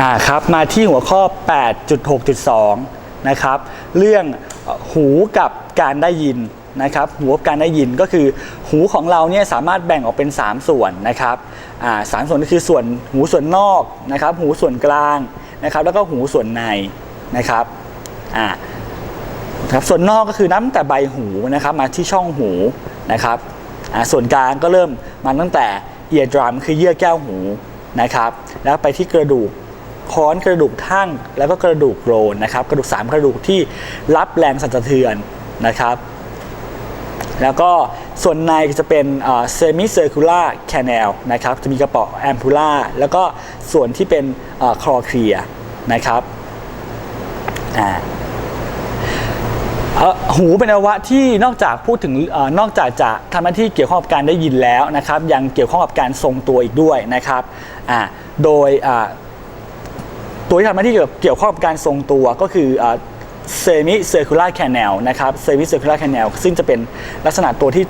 อ่าครับมาที่หัวข้อ 8.6.2 นะครับ เรื่องหูกับการได้ยินนะครับหูกับการได้ยินก็คือหูของเราเนี่ยสามารถแบ่งออกเป็น 3 ส่วนนะครับอ่าสามส่วนก็คือส่วนหูส่วนนอกนะครับ หูส่วนกลางนะครับ แล้วก็หูส่วนในนะครับอ่าครับส่วนนอกก็คือนับตั้งแต่ใบหูนะครับ มาที่ช่องหูนะครับอ่าส่วนกลางก็เริ่มมาตั้งแต่เอียร์ดรัมคือเยื่อแก้วหูนะครับ แล้วไปที่กระดูก ค้อนกระดูกทั่ง แล้วก็กระดูกโกรนนะครับ กระดูกสามกระดูกที่รับแรงสั่นสะเทือนนะครับ แล้วก็ส่วนในจะเป็นเซมิเซอร์คูล่าแคนเนลนะครับ จะมีกระเป๋อแอมพูล่าแล้วก็ส่วนที่เป็นคลอเคลียนะครับหูเป็นอวัยวะที่นอกจากพูดถึงอนอกจากจะทำหน้าที่เกี่ยวข้องกับการได้ยินแล้วนะครับ ยังเกี่ยวข้องกับการทรงตัวอีกด้วยนะครับโดย ตัวที่ทำหน้าที่เกี่ยวข้องกับการทรงตัวก็คือเซมิเซอร์คูลาร์แคนเนลนะครับเซมิเซอร์คูลาร์แคนเนลซึ่งจะเป็นลักษณะตัวที่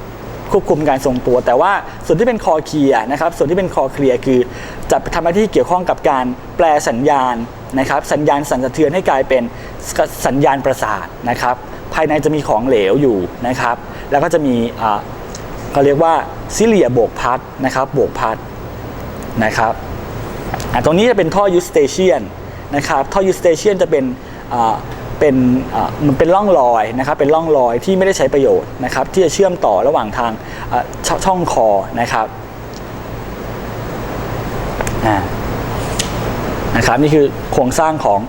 ควบคุมการทรงตัว แต่ว่าส่วนที่เป็นคอเคลียนะครับส่วนที่เป็นคอเคลียคือจะทำหน้าที่เกี่ยวข้องกับการแปลสัญญาณนะครับสัญญาณสั่นสะเทือนให้กลายเป็นสัญญาณประสาทนะครับภายในจะมีของเหลวอยู่นะครับแล้วก็จะมีเขาเรียกว่าซิเลียโบกพัดนะครับโบกพัดนะครับตรงนี้จะเป็นท่อยูสเตเชียน นะครับท่อยูสเตเชียนจะเป็นเป็นมันเป็นร่องรอยนะครับเป็นร่องรอยที่ไม่ได้ใช้ประโยชน์นะครับที่จะเชื่อมต่อระหว่างทางชช่องคอนะครับนะครับนี่คือโครงสร้างของ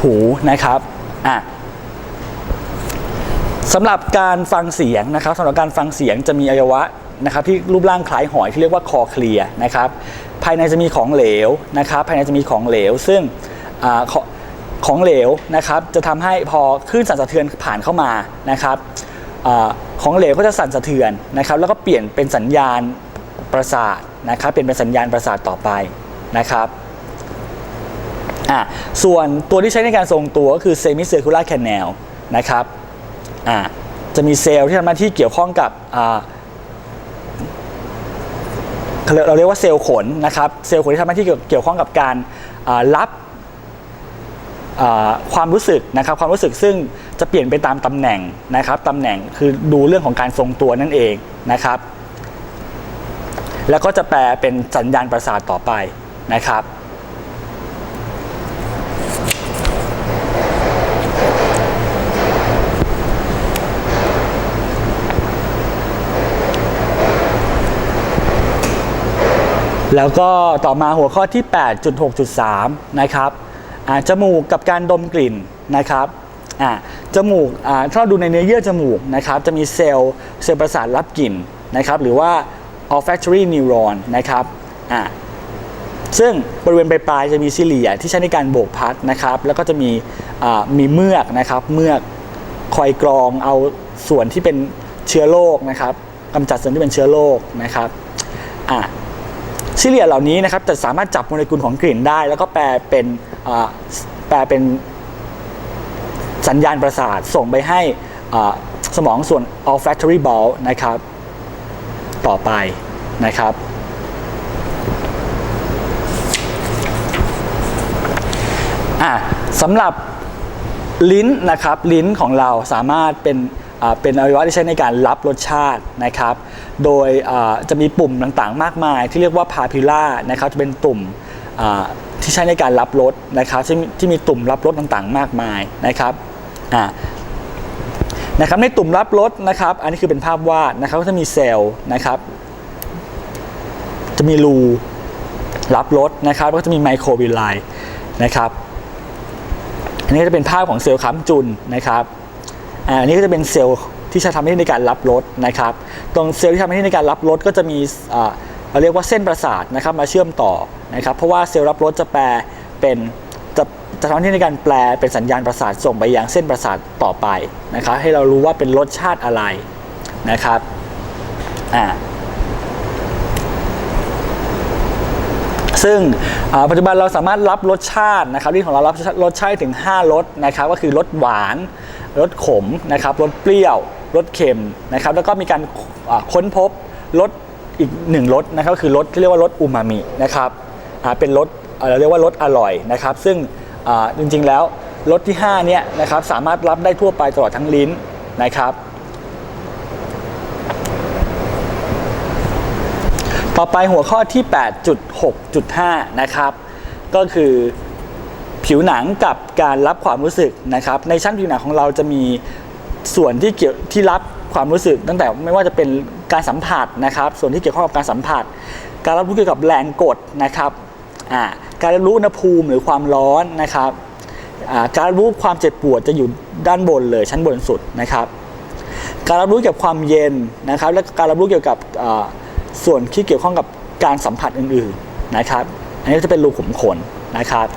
หูนะครับอะสำหรับการฟังเสียงนะครับสำหรับการฟังเสียงจะมีอวัยวะนะครับที่รูปร่างคล้ายหอยที่เรียกว่าคอเคลียนะครับภายในจะมีของเหลวนะครับภายในจะมีของเหลว ซึ่ง ขอของเหลวนะครับจะทำให้พอคลื่นสั่นสะเทือนผ่านเข้ามานะครับอของเหลวก็จะสั่นสะเทือนนะครับแล้วก็เปลี่ยนเป็นสัญญาณประสาทนะครับเปลี่ยนเป็นสัญญาณประสาทต่อไปนะครับอะส่วนตัวที่ใช้ในการทรงตัวก็คือ semicircular canal นเนลนะครับอะจะมีเซลล์ที่ทำหน้าที่เกี่ยวข้องกับอ่าเราเรียกว่าเซลล์ขนนะครับเซลล์ขนที่ทำหน้าที่เกี่ยวเกี่ยวข้องกับการรับ ความรู้สึกนะครับความรู้สึกซึ่งจะเปลี่ยนไปตามตำแหน่งนะครับตำแหน่งคือดูเรื่องของการทรงตัวนั่นเองนะครับ แล้วก็จะแปลเป็นสัญญาณประสาทต่อไปนะครับแล้วก็ต่อมาหัวข้อที่ 8.6.3 นะครับ จมูกกับการดมกลิ่นนะครับจมูกถ้าเราดูในเนื้อเยื่อจมูกนะครับจะมีเซลล์เซลล์ประสาทรับกลิ่นนะครับหรือว่า olfactory neuron นะครับซึ่งบริเวณปลายๆจะมีซิเลียที่ใช้ในการโบกพัดนะครับ แล้วก็จะมีมีเมือกนะครับเมือกคอยกรองเอาส่วนที่เป็นเชื้อโรคนะครับกำจัดส่วนที่เป็นเชื้อโรคนะครับ ซิเลียเหล่านี้นะครับจะสามารถจับโมเลกุลของกลิ่นได้ แล้วก็แปลเป็นแปลเป็นสัญญาณประสาทส่งไปให้สมองส่วน olfactory bulb นะครับ ต่อไปนะครับสำหรับลิ้นนะครับลิ้นของเราสามารถเป็น เป็นอวัยวะที่ใช้ในการรับรสชาตินะครับ โดยจะมีปุ่มต่างๆ มากมาย ที่เรียกว่าพาพิล่านะครับจะเป็นตุ่มที่ใช้ในการรับรสนะครับที่มีที่มีตุ่มรับรสต่างๆ มากมายนะครับนะครับในตุ่มรับรสนะครับ อันนี้คือเป็นภาพวาดนะครับก็จะมีเซลล์นะครับ จะมีรูรับรสนะครับก็จะมีไมโครวิลไลนะครับ อันนี้จะเป็นภาพของเซลล์ค้ำจุนนะครับ อันนี้ก็จะเป็นเซลล์ที่ใช้ทำหน้าที่ในการรับรสนะครับ ตรงเซลล์ที่ทำหน้าที่ในการรับรสก็จะมีเราเรียกว่าเส้นประสาทนะครับมาเชื่อมต่อนะครับ เพราะว่าเซลล์รับรสจะแปลเป็นจะจะทำหน้าที่ในการแปลเป็นสัญญาณประสาทส่งไปยังเส้นประสาทต่อไปนะครับ ให้เรารู้ว่าเป็นรสชาติอะไรนะครับอ่าซึ่งปัจจุบันเราสามารถรับรสชาตินะครับที่ของเรารับรสชาติถึง 5รสนะครับ ก็คือรสหวาน รสขมนะครับรสเปรี้ยวรสเค็มนะครับแล้วก็มีการค้นพบรสอีกหนึ่งรสนะครับคือรสที่เรียกว่ารสอูมามินะครับเป็นรสเราเรียกว่ารสอร่อยนะครับ ซึ่งจริงๆแล้วรสที่5เนี่ยนะครับสามารถรับได้ทั่วไปตลอดทั้งลิ้นนะครับ ต่อไปหัวข้อที่ 8.6.5 นะครับ ก็คือ ผิวหนังกับการรับความรู้สึกนะครับ ในชั้นผิวหนังของเราจะมีส่วนที่เกี่ยวที่รับความรู้สึก ตั้งแต่ไม่ว่าจะเป็นการสัมผัสนะครับ ส่วนที่เกี่ยวข้องกับการสัมผัส การรับรู้เกี่ยวกับแรงกดนะครับการรับรู้อุณหภูมิหรือความร้อนนะครับการรับรู้ความเจ็บปวดจะอยู่ด้านบนเลยชั้นบนสุดนะครับ การรับรู้เกี่ยวกับความเย็นนะครับ และการรับรู้เกี่ยวกับส่วนที่เกี่ยวข้องกับการสัมผัสอื่นๆนะครับ อันนี้จะเป็นรูขุมขนนะครับ